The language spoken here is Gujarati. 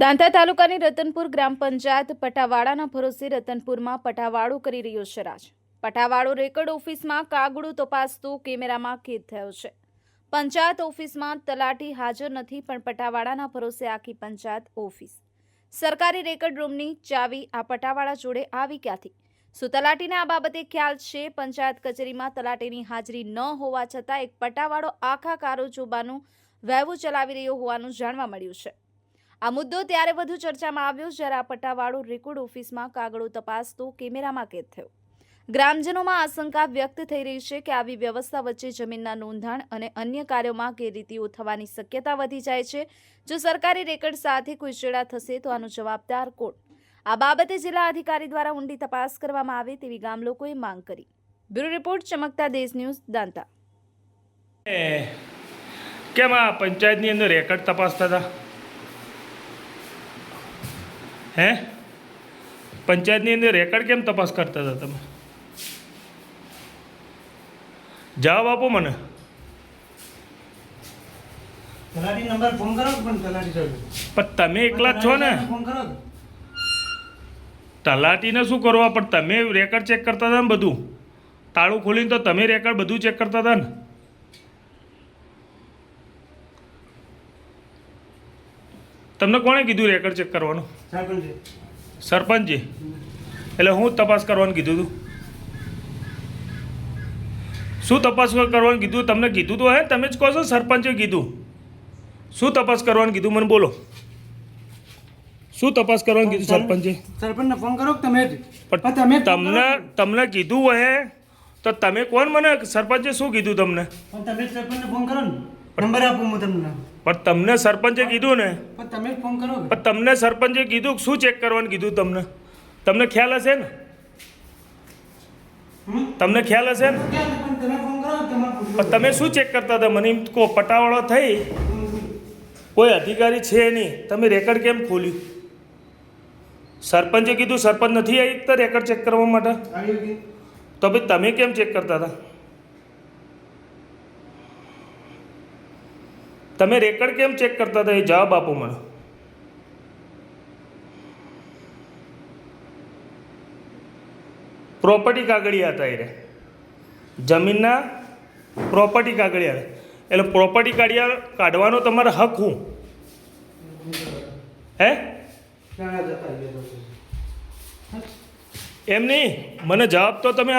દાંતા તાલુકાની રતનપુર ગ્રામ પંચાયત પટાવાડાના ભરોસે રતનપુરમાં પટાવાળો કરી રહ્યો છે રાજ. પટાવાળો રેકર્ડ ઓફિસમાં કાગડું તપાસતું કેમેરામાં કેદ થયો છે. પંચાયત ઓફિસમાં તલાટી હાજર નથી પણ પટાવાડાના ભરોસે આખી પંચાયત ઓફિસ. સરકારી રેકર્ડ રૂમની ચાવી આ પટાવાળા જોડે આવી ક્યાંથી? શું તલાટીને આ બાબતે ખ્યાલ છે? પંચાયત કચેરીમાં તલાટીની હાજરી ન હોવા છતાં એક પટાવાળો આખા કારો જોબાનું વહેવું ચલાવી રહ્યો હોવાનું જાણવા મળ્યું છે. આ મુદ્દો ત્યારે વધુ ચર્ચામાં આવ્યો જ્યારે આ પટ્ટાવાળો રેકોર્ડ ઓફિસમાં કાગળો તપાસતો કેમેરામાં કેદ થયો. ગ્રામજનોમાં આશંકા વ્યક્ત થઈ રહી છે કે આવી વ્યવસ્થા વચ્ચે જમીનના નોંધાણ અને અન્ય કાર્યોમાં ગેરરીતિઓ થવાની શક્યતા વધી જાય છે. જો સરકારી રેકર્ડ સાથે કોઈ ચેડા થશે તો આનો જવાબદાર કોણ? આ બાબતે જિલ્લા અધિકારી દ્વારા ઊંડી તપાસ કરવામાં આવે તેવી ગામ લોકોએ માંગ કરી. બ્યુરો રિપોર્ટ, ચમકતા દેશ ન્યૂઝ, દાંતા. કેમ આ પંચાયતની અંદર રેકર્ડ તપાસતા હતા? હે? પંચાયતની અંદર રેકર્ડ કેમ તપાસ કરતા હતા તમે? જવાબ આપો મને. નંબર ફોન કરો પણ તમે એકલા જ છો ને. ફોન કરો તલાટીને શું કરવા? પણ તમે રેકર્ડ ચેક કરતા હતા ને બધું. તાળું ખોલીને તો તમે રેકર્ડ બધું ચેક કરતા હતા ને. તમને કોણે કીધું રેકર્ડ ચેક કરવાનું? સરપંચે સરપંચે એટલે હું તપાસ કરવાનું કીધું હતું શું તપાસ કરવાનું કીધું? તમને કીધું તો હે તમે જ કહો છો સરપંચે કીધું. શું તપાસ કરવાનું કીધું? મને બોલો. શું તપાસ કરવાનું કીધું સરપંચે? સરપંચને ફોન કરો તમે તમે તમને તમને કીધું હે તો તમે કોણ મને સરપંચે શું કીધું તમને? તમે સરપંચને ફોન કરો ને. નંબર આપું હું તમને પણ તમને સરપંચે કીધું ને? પણ તમે ફોન કરો પણ તમને સરપંચે કીધું કે શું ચેક કરવાનું કીધું તમને? તમને ખ્યાલ હશે ને? તમને ખ્યાલ હશે ને? પણ તમે કે શું ચેક કરતા હતા? મને એમ કહો પટાવાળો થઈ. કોઈ અધિકારી છે નહીં. તમે રેકર્ડ કેમ ખોલ્યું? સરપંચે કીધું સરપંચ નથી આવી તો રેકર્ડ ચેક કરવા માટે. તો ભાઈ તમે કેમ ચેક કરતા હતા? તમે રેકર્ડ કેમ ચેક કરતા હતા? એ જવાબ આપો મને. પ્રોપર્ટી કાગળિયા હતા એ. જમીનના પ્રોપર્ટી કાગળિયા. એટલે પ્રોપર્ટી કાઢ્યા કાઢવાનો તમારો હક હું? હે? એમ નહીં? મને જવાબ તો તમે